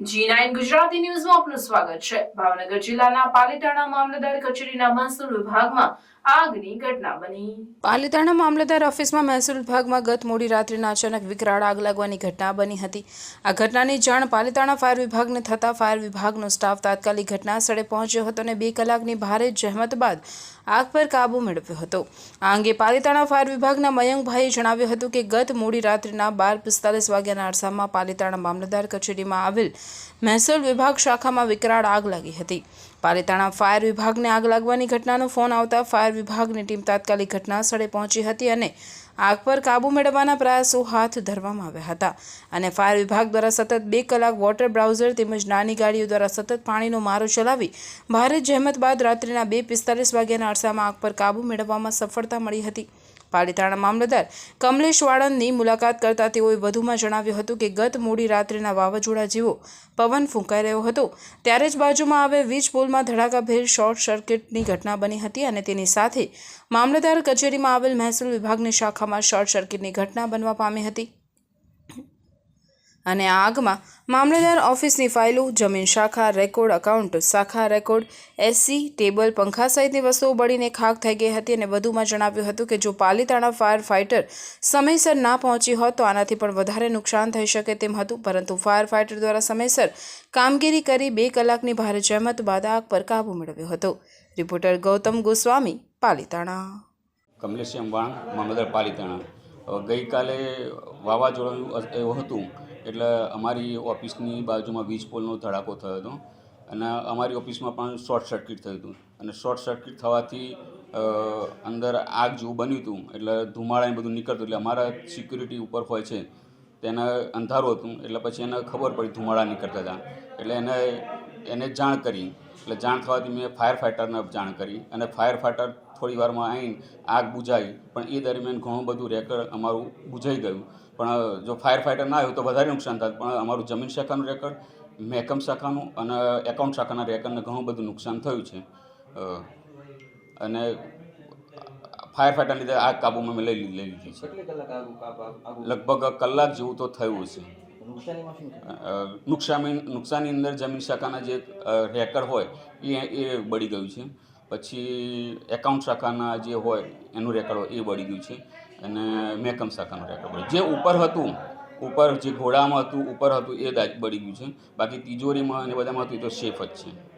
જી ગુજરાતી ન્યૂઝમાં આપનું સ્વાગત છે. ભાવનગર જિલ્લાના પાલીતાણા મામલતદાર કચેરીના મહેસૂલ વિભાગમાં પાલીતાણા મામલતદાર ઓફિસમાં મહેસૂલ વિભાગમાં ગત મોડી રાત્રિના અચાનક વિકરાળ આગ લાગવાની ઘટના બની હતી. આ ઘટનાની જાણ પાલીતાણા ફાયર વિભાગને થતાં ફાયર વિભાગનો સ્ટાફ તાત્કાલિક ઘટના સ્થળે પહોંચ્યો હતો અને બે કલાકની ભારે જહેમત બાદ આગ પર કાબુ મેળવ્યો હતો. આ અંગે પાલીતાણા ફાયર વિભાગના મયંકભાઈએ જણાવ્યું હતું કે ગત મોડી રાત્રિના બાર પિસ્તાલીસ વાગ્યાના અરસામાં પાલીતાણા મામલતદાર કચેરીમાં આવેલ મહેસૂલ વિભાગ શાખામાં વિકરાળ આગ લાગી હતી. પાલીતાણા ફાયર વિભાગને આગ લાગવાની ઘટનાનો ફોન આવતા ફાયર વિભાગની ટીમ તાત્કાલિક ઘટના સ્થળે પહોંચી હતી અને આગ પર કાબૂ મેળવવાના પ્રયાસો હાથ ધરવામાં આવ્યા હતા. અને ફાયર વિભાગ દ્વારા સતત બે કલાક વોટર બ્રાઉઝર તેમજ નાની ગાડીઓ દ્વારા સતત પાણીનો મારો ચલાવી ભારે જહેમત બાદ રાત્રિના બે પિસ્તાલીસ વાગ્યાના અરસામાં આગ પર કાબૂ મેળવવામાં સફળતા મળી હતી. પાલિતાણા મામલતદાર કમલેશ વાળંદની મુલાકાત કરતા તેઓએ વધુમાં જણાવ્યું હતું કે ગત મોડી રાત્રિના વાવાઝોડા જેવો પવન ફૂંકાઈ રહ્યો હતો. ત્યારે જ બાજુમાં આવે વીજ પોલમાં ધડાકાભેર શોર્ટ સર્કિટની ઘટના બની હતી અને તેની સાથે મામલતદાર કચેરીમાં આવેલ મહેસૂલ વિભાગની શાખામાં શોર્ટ સર્કિટની ઘટના બનવા પામી હતી. અને આ આગમાં મામલતદાર ઓફિસની ફાઇલો, જમીન શાખા, રેકોર્ડ અકાઉન્ટ શાખા રેકોર્ડ, એસસી, ટેબલ, પંખા સહિતની વસ્તુઓ બળીને ખાક થઈ ગઈ હતી અને વધુમાં જણાવ્યું હતું કે જો પાલીતાણા ફાયર ફાઇટર સમયસર ના પહોંચી હોત તો આનાથી પણ વધારે નુકસાન થઈ શકે તેમ હતું, પરંતુ ફાયર ફાઇટર દ્વારા સમયસર કામગીરી કરી બે કલાકની ભારે જહેમત બાદ આગ પર કાબૂ મેળવ્યો હતો. રિપોર્ટર ગૌતમ ગોસ્વામી પાલીતાણા કમલેશ અંબાણ મામલતદાર પાલીતાણા ગઈકાલે વાવાઝોડું એવું હતું એટલે અમારી ઓફિસની બાજુમાં વીજ પોલનો ધડાકો થયો હતો અને અમારી ઓફિસમાં પણ શોર્ટ સર્કિટ થયું હતું. અને શોર્ટ સર્કિટ થવાથી અંદર આગ જેવું બન્યું હતું. એટલે ધુમાડા એ બધું નીકળતું. એટલે અમારા સિક્યુરિટી ઉપર હોય છે, તેને અંધારું હતું. એટલે પછી એને ખબર પડી ધુમાડા નીકળતા હતા. એટલે એને એને જાણ કરી. એટલે જાણ થવાથી મેં ફાયર ફાઇટરને જાણ કરી. અને ફાયર ફાઇટર થોડી વારમાં આવીને આગ બુજાઈ પણ એ દરમિયાન ઘણું બધું રેકર્ડ અમારું બુઝાઈ ગયું. પણ જો ફાયર ફાઇટર ના આવ્યું તો વધારે નુકસાન થાય. પણ અમારું જમીન શાખાનું રેકર્ડ મહેકમ શાખાનું અને એકાઉન્ટ શાખાના રેકર્ડને ઘણું બધું નુકસાન થયું છે. અને ફાયર ફાઇટરની લીધે આગ કાબૂમાં મેં લઈ લઈ લીધી છે. લગભગ કલાક જેવું તો થયું છે નુકસાની નુકસાનની અંદર જમીન શાખાના જે રેકર્ડ હોય એ એ બળી ગયું છે. પછી એકાઉન્ટ શાખાના જે હોય, એનું રેકોર્ડ એ બળી ગયું છે. અને મેકમ શાખાનું રેકોર્ડ બળ્યું જે ઉપર હતું, ઉપર જે ઘોડામાં હતું, ઉપર હતું, એ બળી ગયું છે. બાકી તિજોરીમાં અને બધામાં હતું, એ તો સેફ જ છે.